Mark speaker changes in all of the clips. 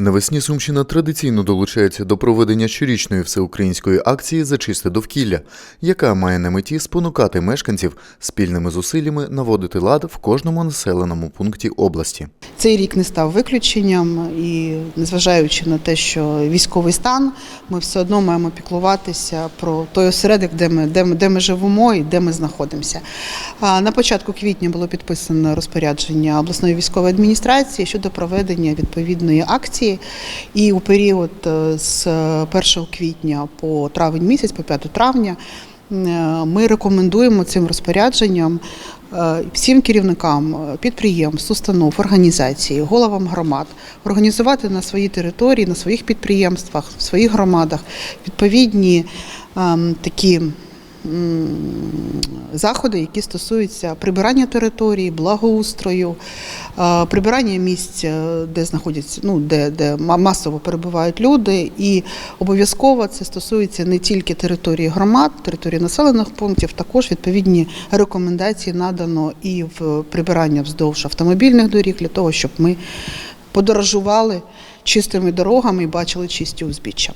Speaker 1: Навесні Сумщина традиційно долучається до проведення щорічної всеукраїнської акції за чисте довкілля, яка має на меті спонукати мешканців спільними зусиллями наводити лад в кожному населеному пункті області.
Speaker 2: Цей рік не став виключенням, і незважаючи на те, що військовий стан, ми все одно маємо піклуватися про той осередок, де ми, де ми, де ми живемо і де ми знаходимося. На початку квітня було підписано розпорядження обласної військової адміністрації щодо проведення відповідної акції. І у період е, з 1 квітня по травень місяць, по 5 травня, е, ми рекомендуємо цим розпорядженням е, всім керівникам е, підприємств, установ, організацій, головам громад організувати на своїй території, на своїх підприємствах, в своїх громадах відповідні ем, такі заходи, які стосуються прибирання території, благоустрою, прибирання місць, е, де знаходяться, ну де, де масово перебувають люди, і обов'язково це стосується не тільки території громад, території населених пунктів, також відповідні рекомендації надано і в прибирання вздовж автомобільних доріг для того, щоб ми подорожували чистими дорогами і бачили чисті узбіччя.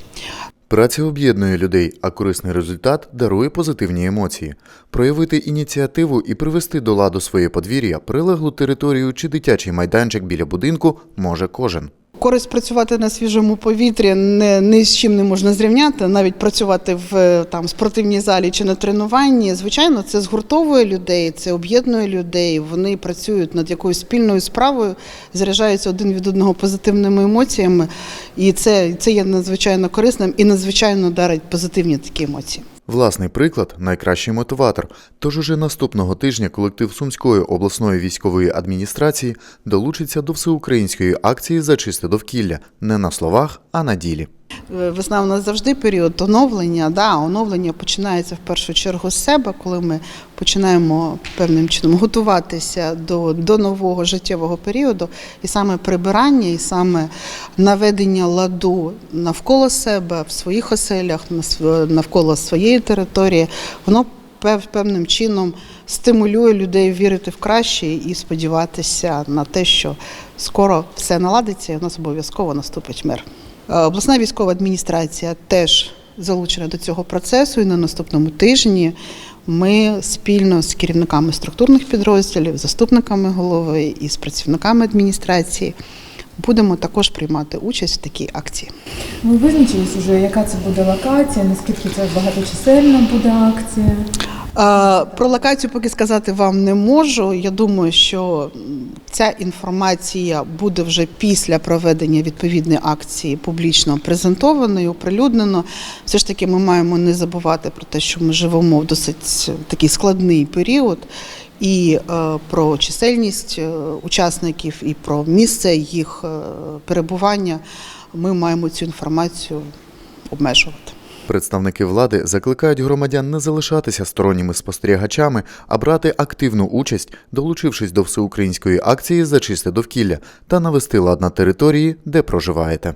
Speaker 1: Праця об'єднує людей, а корисний результат дарує позитивні емоції. Проявити ініціативу і привести до ладу своє подвір'я, прилеглу територію чи дитячий майданчик біля будинку може кожен.
Speaker 2: Користь працювати на свіжому повітрі не, ні з чим не можна зрівняти, навіть працювати в там спортивній залі чи на тренуванні. Звичайно, це згуртовує людей, це об'єднує людей. Вони працюють над якоюсь спільною справою, заряджаються один від одного позитивними емоціями, і це, це є надзвичайно корисним і надзвичайно дарить позитивні такі емоції.
Speaker 1: Власний приклад найкращий мотиватор. Тож уже наступного тижня колектив Сумської обласної військової адміністрації долучиться до всеукраїнської акції за чисте довкілля не на словах, а на ділі.
Speaker 2: Е, Весна у нас завжди період оновлення. Да, оновлення починається в першу чергу з себе, коли ми починаємо певним чином готуватися до, до нового життєвого періоду. І саме прибирання, і саме наведення ладу навколо себе, в своїх оселях, навколо своєї території, воно пев- певним чином стимулює людей вірити в краще і сподіватися на те, що скоро все наладиться, і в нас обов'язково наступить мир. Е, Обласна військова адміністрація теж залучена до цього процесу, і на наступному тижні ми спільно з керівниками структурних підрозділів, заступниками голови і з працівниками адміністрації будемо також приймати участь в такій акції.
Speaker 3: Ви визначились уже, яка це буде локація, наскільки це багаточисельна буде акція?
Speaker 2: Е, Про локацію поки сказати вам не можу. Я думаю, що ця інформація буде вже після проведення відповідної акції публічно презентованою, оприлюднено. Все ж таки, ми маємо не забувати про те, що ми живемо в досить такий складний період. І е, про чисельність е, учасників, і про місце їх е, перебування ми маємо цю інформацію обмежувати.
Speaker 1: Представники влади закликають громадян не залишатися сторонніми спостерігачами, а брати активну участь, долучившись до всеукраїнської акції за чисте довкілля та навести лад на території, де проживаєте.